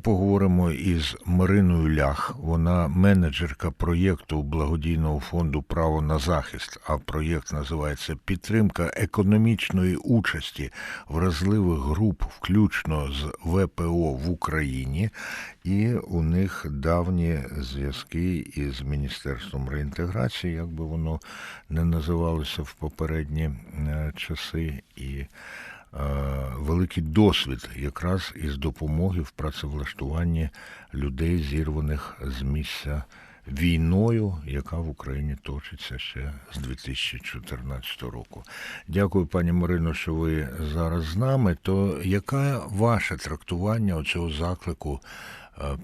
Поговоримо із Мариною Лях. Вона менеджерка проєкту благодійного фонду Право на захист. А проєкт називається Підтримка економічної участі вразливих груп, включно з ВПО в Україні. І у них давні зв'язки із Міністерством реінтеграції, як би воно не називалося в попередні е, часи. І великий досвід якраз із допомоги в працевлаштуванні людей, зірваних з місця війною, яка в Україні точиться ще з 2014 року. Дякую, пані Марино, що ви зараз з нами. То яке ваше трактування цього заклику,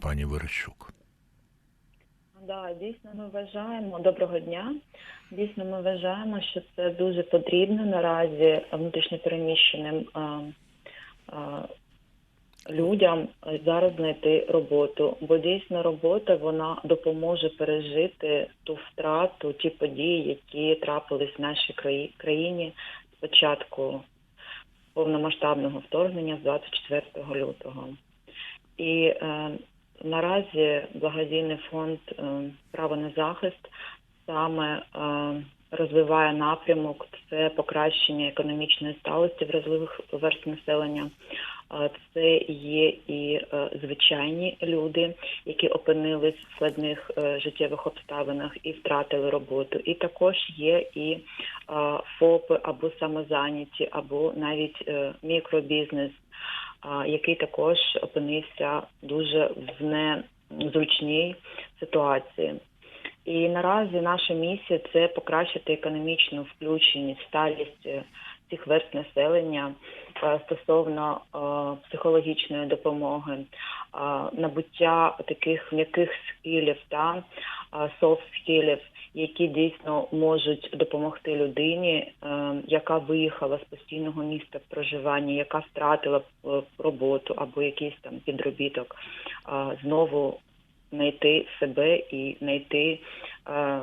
пані Верещук? Да, дійсно, ми вважаємо доброго дня. Дійсно, ми вважаємо, що це дуже потрібно наразі внутрішньопереміщеним а, людям зараз знайти роботу. Бо дійсно робота вона допоможе пережити ту втрату, ті події, які трапились в нашій країні з початку повномасштабного вторгнення з 24 лютого. І е, Наразі благодійний фонд е, право на захист саме е, розвиває напрямок це покращення економічної сталості вразливих верст населення. Е, це є і звичайні люди, які опинились в складних життєвих обставинах і втратили роботу. І також є і ФОПи або самозайняті, або навіть мікробізнес який також опинився дуже в незручній ситуації. І наразі наша місія це покращити економічну включеність, сталість цих верст населення стосовно психологічної допомоги, набуття таких м'яких скілів та софт скілів, які дійсно можуть допомогти людині, е, яка виїхала з постійного міста проживання, яка втратила е, роботу або якийсь там підробіток, знову знайти себе і знайти. Е,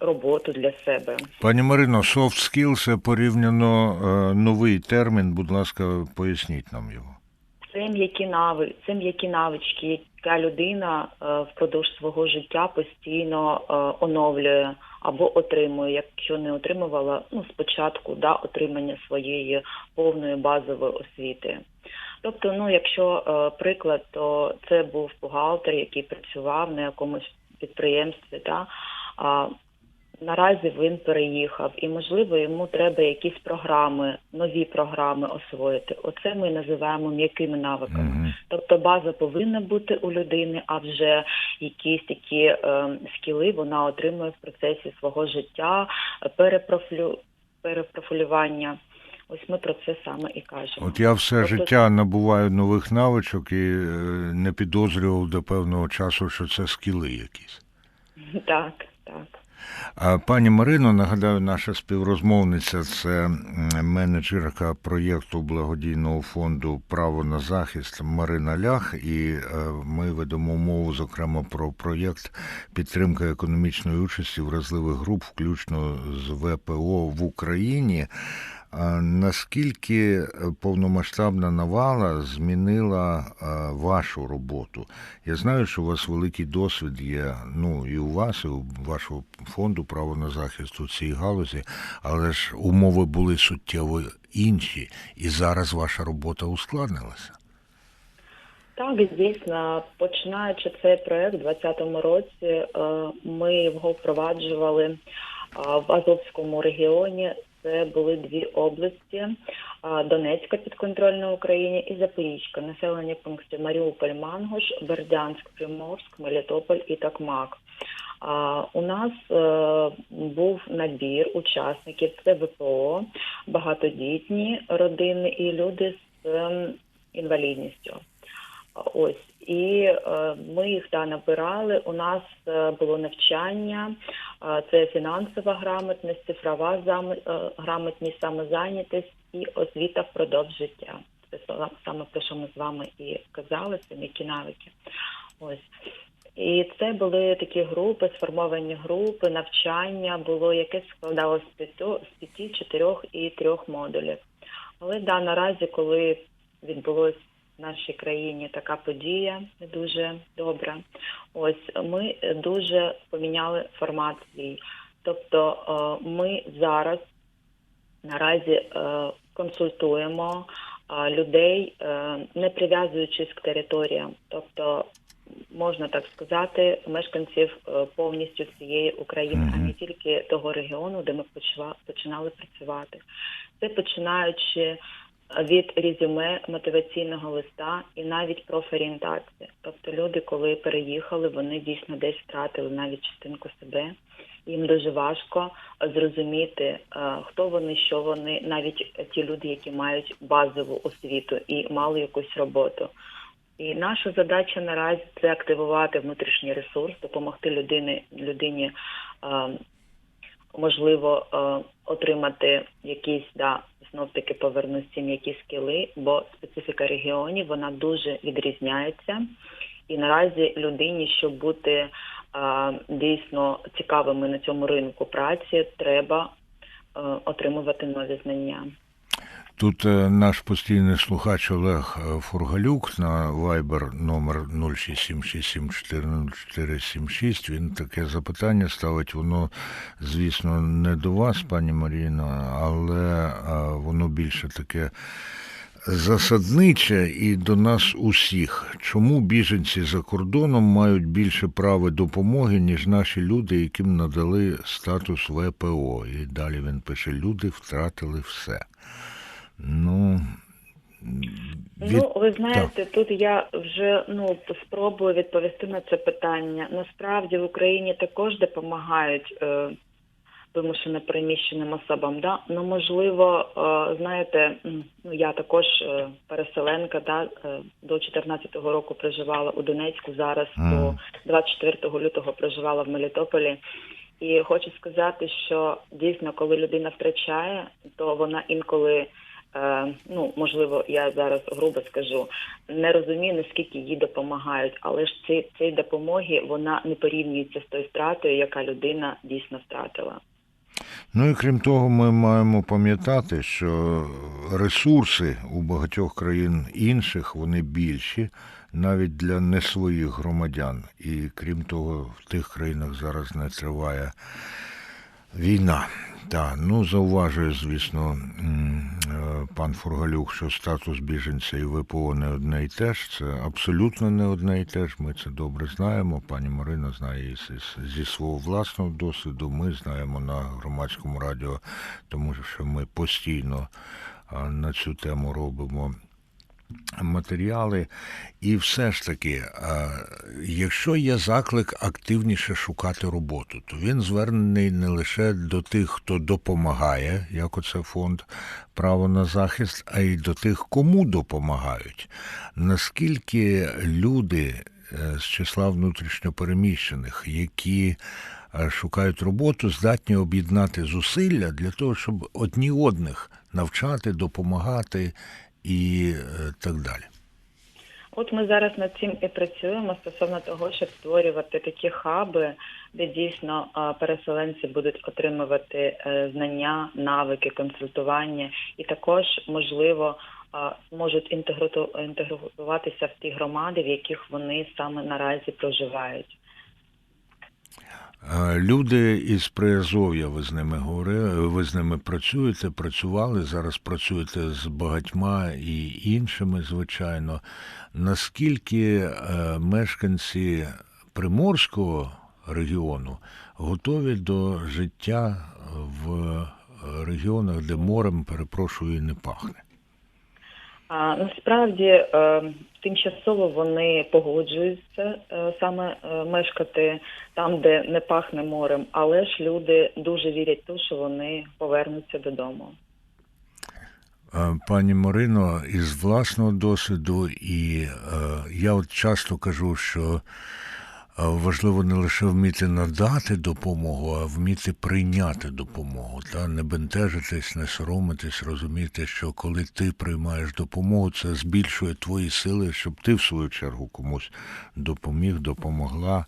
роботу для себе, пані Марино, soft skills – це порівняно новий термін. Будь ласка, поясніть нам його. Це м'які нави, це м'які навички, яка людина е, впродовж свого життя постійно е, оновлює або отримує, якщо не отримувала ну спочатку да отримання своєї повної базової освіти. Тобто, ну якщо е, приклад, то це був бухгалтер, який працював на якомусь підприємстві, да, Наразі він переїхав, і можливо йому треба якісь програми, нові програми освоїти. Оце ми називаємо м'якими навиками. Mm -hmm. Тобто база повинна бути у людини, а вже якісь такі е, скіли вона отримує в процесі свого життя, перепрофілю, перепрофілювання. Ось ми про це саме і кажемо. От я все тобто... життя набуваю нових навичок і е, не підозрював до певного часу, що це скіли якісь. Так, так. Пані Марино, нагадаю, наша співрозмовниця це менеджерка проєкту благодійного фонду Право на захист Марина Лях, і е, ми ведемо мову зокрема про проєкт підтримки економічної участі вразливих груп, включно з ВПО в Україні. Наскільки е, повномасштабна навала змінила е, вашу роботу? Я знаю, що у вас великий досвід є. Ну і у вас, і у вашого фонду право на захист у цій галузі, але ж умови були суттєво інші, і зараз ваша робота ускладнилася. Так, дійсно, починаючи цей проект у 2020 році, е, ми його впроваджували в Азовському регіоні це були дві області: Донецька підконтрольна Україні і Запорізька, населені пункти Маріуполь, Мангош, Бердянськ, Приморськ, Мелітополь і Такмак. У нас е, був набір учасників це ВПО, багатодітні родини і люди з ем, інвалідністю. Ось і е, ми їх да набирали. У нас е, було навчання, е, це фінансова грамотність, цифрова грамотність, самозайнятість і освіта впродовж життя. Це саме про що ми з вами і казали, це м'які навики. Ось. І це були такі групи, сформовані групи, навчання було, яке складалося з п'яти, чотирьох і трьох модулів. Але да, наразі, коли відбулось в нашій країні така подія дуже добра. Ось ми дуже поміняли формат свій. Тобто е, ми зараз наразі е, консультуємо е, людей, не прив'язуючись к територіям. Тобто, можна так сказати, мешканців повністю всієї України, а не тільки того регіону, де ми починали працювати. Це починаючи від резюме мотиваційного листа і навіть профорієнтації. Тобто люди, коли переїхали, вони дійсно десь втратили навіть частинку себе. Їм дуже важко зрозуміти, е, хто вони, що вони, навіть ті люди, які мають базову освіту і мали якусь роботу. І наша задача наразі це активувати внутрішній ресурс, допомогти людині, людині е, можливо е, отримати якісь да знов таки повернусь ці м'які скіли, бо специфіка регіонів вона дуже відрізняється. І наразі людині, щоб бути е, дійсно цікавими на цьому ринку праці, треба е, отримувати нові знання. Тут е, наш постійний слухач Олег е, Фургалюк на Viber номер 0676740476. Він таке запитання ставить. Воно, звісно, не до вас, пані Маріно, але е, воно більше таке засадниче і до нас усіх. Чому біженці за кордоном мають більше права допомоги, ніж наші люди, яким надали статус ВПО? І далі він пише: люди втратили все. Ну, від... Ну, ви знаєте, тут я вже ну спробую відповісти на це питання. Насправді в Україні також допомагають е, вимушено переміщеним особам. Да? Ну можливо, е, знаєте, ну я також е, переселенка, да, е, до 14-го року проживала у Донецьку, зараз Мгм. до 24 лютого проживала в Мелітополі. І хочу сказати, що дійсно, коли людина втрачає, то вона інколи. Е, ну, можливо, я зараз грубо скажу, не розумію, наскільки їй допомагають, але ж ці, цієї допомоги вона не порівнюється з тою втратою, яка людина дійсно втратила. Ну і крім того, ми маємо пам'ятати, що ресурси у багатьох країн інших вони більші, навіть для не своїх громадян. І крім того, в тих країнах зараз не триває війна. Так, ну зауважує, звісно, е, пан Фургалюк, що статус біженця і ВПО не одне і те ж. Це абсолютно не одне і те ж. Ми це добре знаємо. Пані Марина знає зі свого власного досвіду. Ми знаємо на громадському радіо, тому що ми постійно на цю тему робимо матеріали. І все ж таки, якщо є заклик активніше шукати роботу, то він звернений не лише до тих, хто допомагає, як оце фонд право на захист, а й до тих, кому допомагають. Наскільки люди е, з числа внутрішньопереміщених, які е, шукають роботу, здатні об'єднати зусилля для того, щоб одні одних навчати, допомагати і е, так далі. От ми зараз над цим і працюємо стосовно того, щоб створювати такі хаби, де дійсно переселенці будуть отримувати е, знання, навики, консультування, і також можливо можуть інтегруватися в ті громади, в яких вони саме наразі проживають. Люди із Приазов'я, ви з ними говорили, ви з ними працюєте, працювали, зараз працюєте з багатьма і іншими, звичайно. Наскільки е, мешканці Приморського регіону готові до життя в е, регіонах, де морем, перепрошую, не пахне? А, насправді е, тимчасово вони погоджуються е, саме е, мешкати там, де не пахне морем, але ж люди дуже вірять в те, що вони повернуться додому. Пані Марино, із власного досвіду, і я от часто кажу, що важливо не лише вміти надати допомогу, а вміти прийняти допомогу. Та не бентежитись, не соромитись, розуміти, що коли ти приймаєш допомогу, це збільшує твої сили, щоб ти в свою чергу комусь допоміг, допомогла.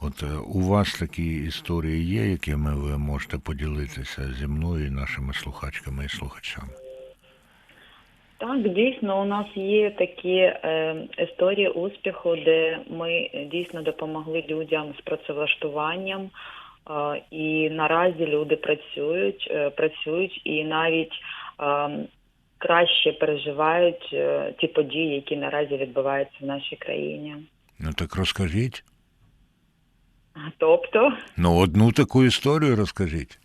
От е, у вас такі історії є, якими ви можете поділитися зі мною і нашими слухачками і слухачами. Так, дійсно, у нас є такі е, історії успіху, де ми дійсно допомогли людям з працевлаштуванням. Е, і наразі люди працюють, е, працюють і навіть е, краще переживають е, ті події, які наразі відбуваються в нашій країні. Ну так розкажіть. Тобто, Ну, одну таку історію розкажіть.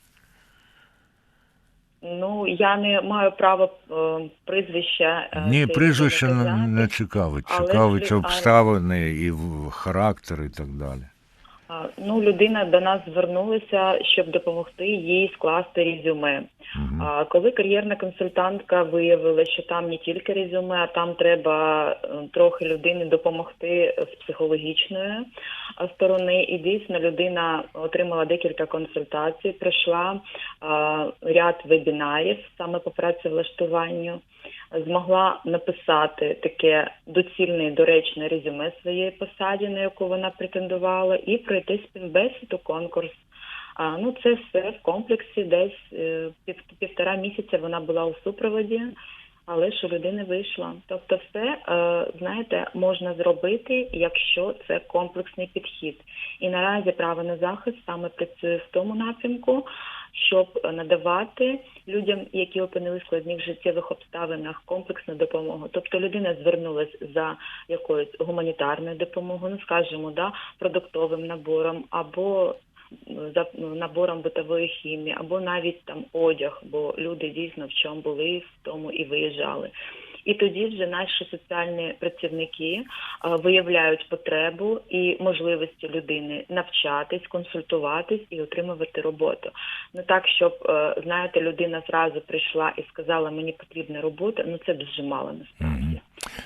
Ну я не маю права е, прізвища. е, Ні, цієї прізвище людини не, казати. не цікавить. Але Цікавить ж- обставини і в- характер і так далі. Ну, людина до нас звернулася, щоб допомогти їй скласти резюме. Мгм. А коли кар'єрна консультантка виявила, що там не тільки резюме, а там треба е, трохи людині допомогти з психологічної сторони, і дійсно людина отримала декілька консультацій, пройшла а, ряд вебінарів саме по працевлаштуванню, змогла написати таке доцільне і доречне резюме своєї посаді, на яку вона претендувала, і пройти співбесіду, конкурс. А, ну, це все в комплексі, десь е, пів, півтора місяця вона була у супроводі, але у людини вийшла. Тобто, все, е, знаєте, можна зробити, якщо це комплексний підхід. І наразі право на захист саме працює в тому напрямку, щоб надавати людям, які опинилися в складних життєвих обставинах, комплексну допомогу. Тобто людина звернулася за якоюсь гуманітарною допомогою, ну скажімо, да, продуктовим набором або за набором битової хімії, або навіть там одяг, бо люди дійсно в чому були, в тому і виїжджали. І тоді вже наші соціальні працівники виявляють потребу і можливості людини навчатись, консультуватись і отримувати роботу. Не так, щоб е, знаєте, людина зразу прийшла і сказала, мені потрібна робота. Ну це дуже мало насправді.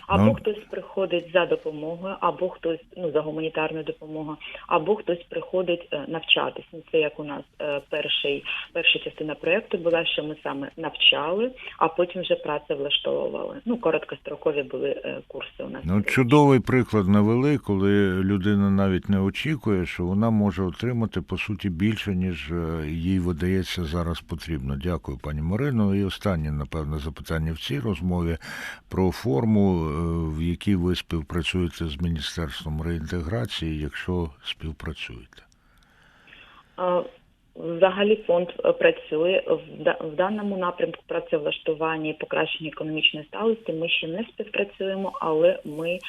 Або Ну- хтось приходить за допомогою, або хтось ну за гуманітарною допомогою, або хтось приходить е, навчатись. Ну це як у нас е, перший перша частина проекту була, що ми саме навчали, а потім вже працевлаштовували. Ну короткострокові були е, курси. У нас Ну, чудовий приклад навели, коли людина навіть не очікує, що вона може отримати по суті більше, ніж їй видається зараз потрібно. Дякую, пані Марино. І останнє, напевно, запитання в цій розмові про форму, в якій ви співпрацюєте з Міністерством реінтеграції, якщо співпрацюєте. Взагалі фонд е, працює в да- в даному напрямку працевлаштування і покращення економічної сталості. Ми ще не співпрацюємо, але ми е,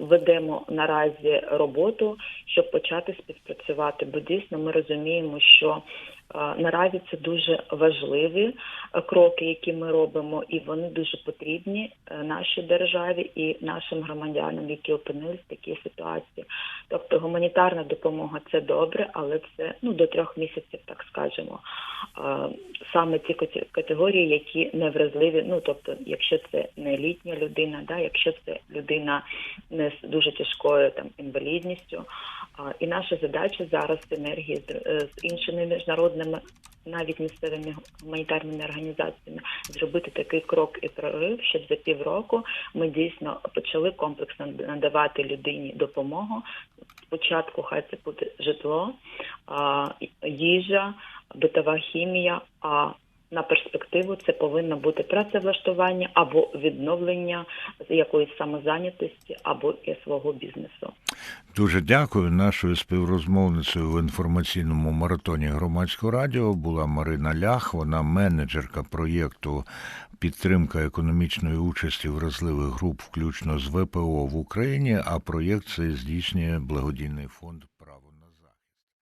ведемо наразі роботу, щоб почати співпрацювати. Бо дійсно ми розуміємо, що наразі це дуже важливі е, кроки, які ми робимо, і вони дуже потрібні е, нашій державі і нашим громадянам, які опинились в такій ситуації. Тобто гуманітарна допомога це добре, але це ну до трьох місяців, так скажемо. Саме ті кате- категорії, які не вразливі. Ну тобто, якщо це не літня людина, да, якщо це людина не з дуже тяжкою там інвалідністю. І наша задача зараз синергії е, з іншими міжнародними. Навіть місцевими гуманітарними організаціями зробити такий крок і прорив, щоб за півроку ми дійсно почали комплексно надавати людині допомогу. Спочатку хай це буде житло, їжа, битова хімія. А на перспективу це повинно бути працевлаштування або відновлення якоїсь самозайнятості або свого бізнесу. Дуже дякую. Нашою співрозмовницею в інформаційному маратоні громадського радіо була Марина Лях. Вона менеджерка проєкту підтримка економічної участі вразливих груп, включно з ВПО в Україні. А проєкт цей здійснює благодійний фонд.